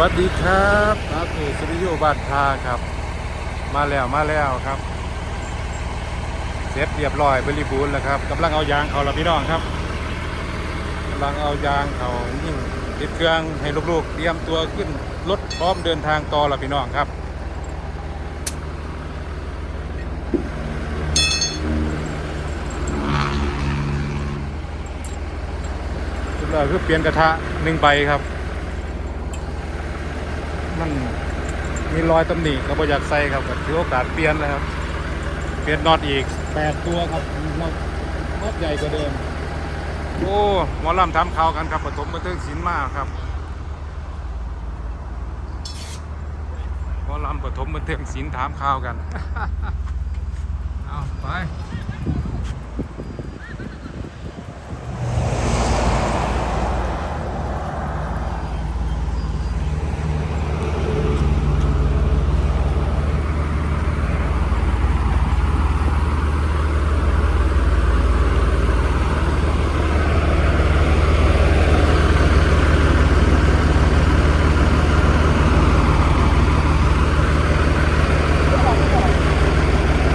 วัสดีครับครับนี่สุริโยบ้านพาครับ มาแล้วมาแล้วครับ เสร็จเรียบร้อยบริบูรณ์แล้วครับกำลังเอายางเขาละพี่น้องครับกำลังเอายางเขายิ่งติดเครื่องให้ลูกๆ เตรียมตัวขึ้นรถพร้อมเดินทางต่อละพี่น้องครับสุดยอดคือเปลี่ยนกระทะหนึ่งใบครับ มันมีรอยตำหนิก็บ่อยากใส่ครับก็ถือโอกาสเปลี่ยนนะครับ เปลี่ยนน็อตอีกแปดตัวครับน็อตน็อตใหญ่กว่าเดิม โอ้หมอลำทำข่าวกันครับปฐมบันเทิงศิลป์มากครับหมอลำปฐมบันเทิงศิลป์ถามข่าวกัน เอาไป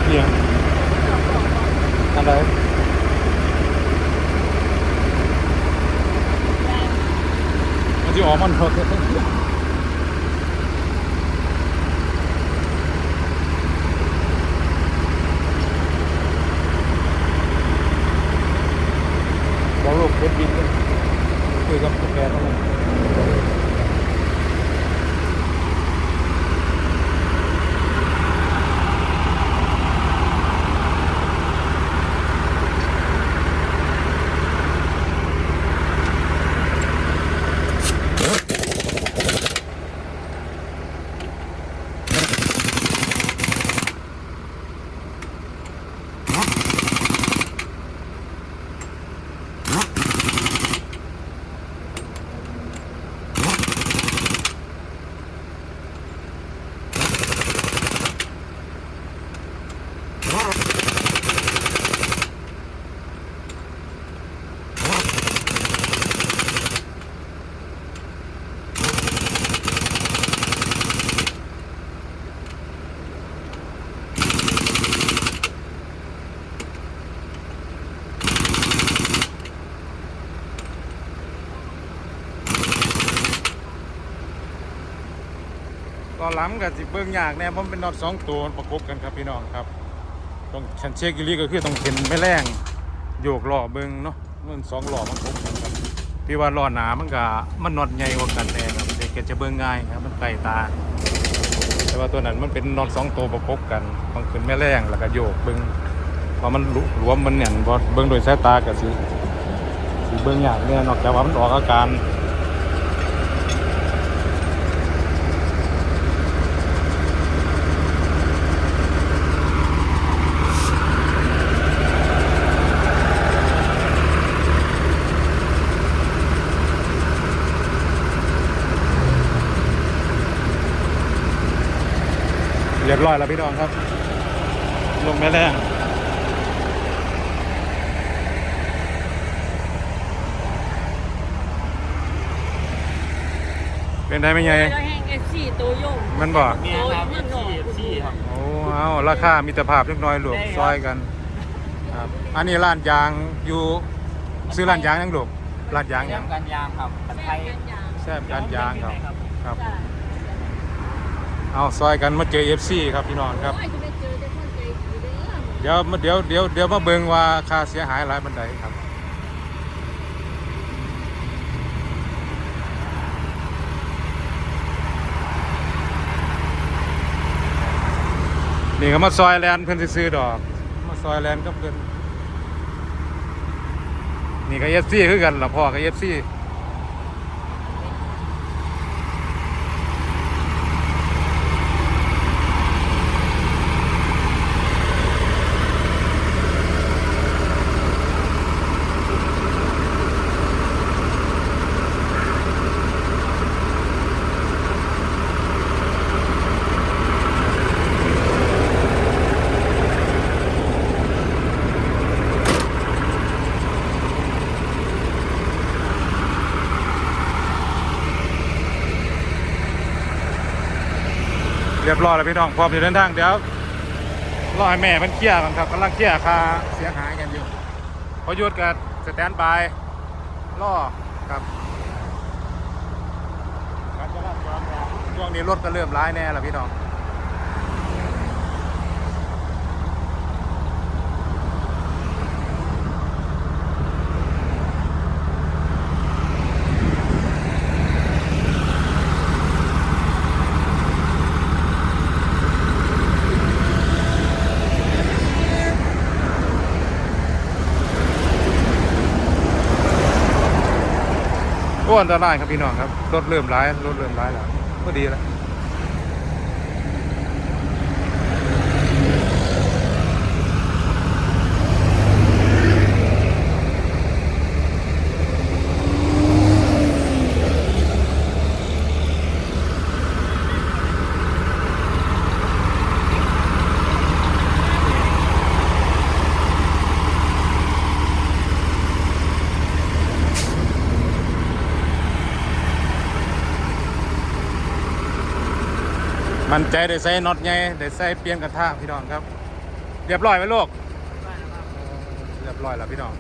เนี่ยอะไร มันที่ออกมันหมดบอกลูกเพชรบินเลยคุยกับแกต้อง ต อนหลังกับสิเบิ้งยากแน่เพราะมันเป็นน็อตสองตัวประกบกันครับพี่น้องครับต้องชันเช็คอีหลีก็คือต้องเข็นไม่แรงโยกหล้อเบิ้งเนาะมันสองหล้อมันประกบกันครับพี่ว่าหล้อหนามันก็มันน็อตใหญ่กว่ากันแน่ครับเด็กก็จะเบิ้งง่ายครับมันไกลตา แต่ว่าตัวนั้นมันเป็นน็อตสองตัวประกบกันต้องขึ้นแม่แรงแล้วก็โยกเบิ้งพราะมันหลวมมันเนี่ยบอเบิ้งโดยสายตาก็สิสิเบิ้งยากเนี่ยนอกจากว่ามันออกอาการ เรียบร้อยแล้วพี่น้องครับ ลงแม่แรงเป็นได้ไหมไงแล้วแห้งเอฟซีตัวโยงมันบอกเมียครับมันหน่อเอฟซีครับโอ้เอาราคามิตรภาพเล็กน้อยลูกได้ครับซอยกันครับอันนี้ร้านยางอยู่ซื้อร้านยางยังลูกร้านยางเรื่ยัองงการยางครับกันไทยแซ่บร้านยางครับครับ จ้ะ เอาซอยกันมาเจอเอฟซีครับพี่น้องครับโอ้ยจะไปเจอแต่คนใจดีเด้อเดี๋ยวมาเดี๋ยวเดี๋ยวเดี๋ยวมาเบิ่งว่าค่าเสียหายหลายบันไดครับนี่ก็มาซอยแลนด์เพิ่นสิซื้อดอก มาซอยแลนด์กับเพิ่นนี่ก็เอฟซีคือกันล่ะพ่อกับเอฟซี เรียบร้อยแล้วพี่น้องพร้อมจะเดินทางเดี๋ยวรอให้แม่มันเคลียร์กันครับกำลังเคลียร์ค่าเสียหายกันอยู่พอหยุดกันสแตนบายรอครับการจราจรช่วงนี้รถก็เริ่มร้ายแน่แล้วพี่น้อง อันตรายครับพี่น้องครับรถเริ่มร้ายรถเริ่มร้ายแล้วก็ดีแล้ว มันใจได้ใส่น็อตไงได้ใส่เปลี่ยนกระทะพี่น้องครับ เรียบร้อยไหมลูกเรียบร้อยแล้วพี่น้อง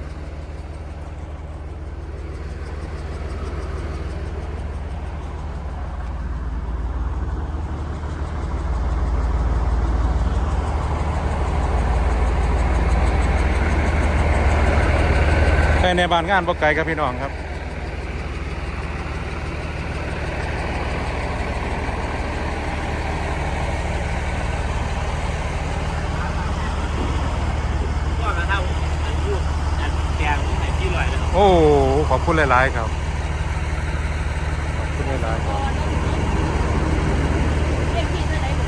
ในบ้านงานบ่ไกลครับพี่น้องครับ ก็กระเท่าอันพูดอันแกงไหนที่ลอยนะ โอ้ขอบคุณหลาย ๆ ครับ ขอบคุณหลาย ๆ ครับ เรียกพี่เท่าไหร่หนู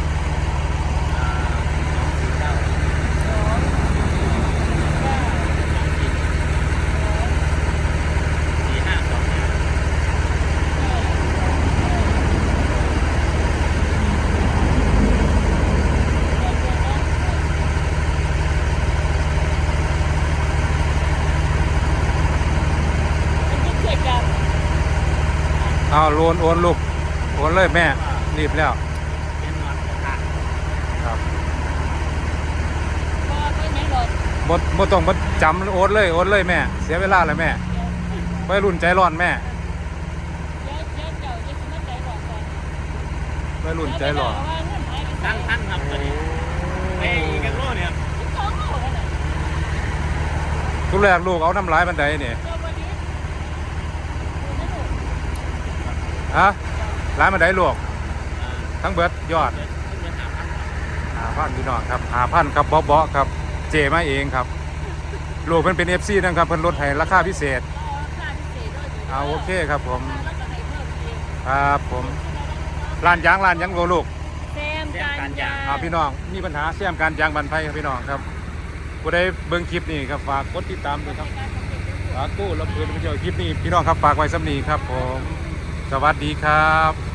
สี่ห้าสองห้า มันยิ่งเกิดกับ เอาโอนโอนลูกโอนเลยแม่ รีบแล้วเป็นนอนกระทะครับพ่อไม่ยังหรอกบ่บ่ต้องมาจำโอนเลยโอนเลยแม่ เสียเวลาเลยแม่ไปรุ่นใจร้อนแม่เดี๋ยวเดี๋ยวเดี๋ยวจะมาใจหลอกก่อนไปรุ่นใจร้อนว่าเงินหายไปตั้งท่านครับตอนนี้ไอ้กันโลเนี่ยสองโลกันน่ะทุกแรกลูกเอาน้ำลายบันไดนี่เจ้าวันนี้ดูนะหนู ฮะร้ายบันไดลูกทั้งเบิดยอดขึ้นไปหาพันหาพันพี่น้องครับหาพันครับเบาๆครับ เจมาเองครับลูกเพิ่นเป็น FC นะครับเพิ่นลดให้ราคาพิเศษเราค่าพิเศษด้วยเอาโอเคครับผมแล้วก็ให้เพิ่มอีกครับผมร้านยางร้านยางโลลูกแซมการยาอ่าพี่น้องมีปัญหาเสี่ยมการยางบันไพครับพี่น้องครับผู้ใดเบิ่งคลิปนี้ครับฝากกดติดตามด้วยครับฝากกู้รับเพื่อนไปเที่ยวคลิปนี้พี่น้องครับฝากไว้สำนีครับผม สวัสดีครับ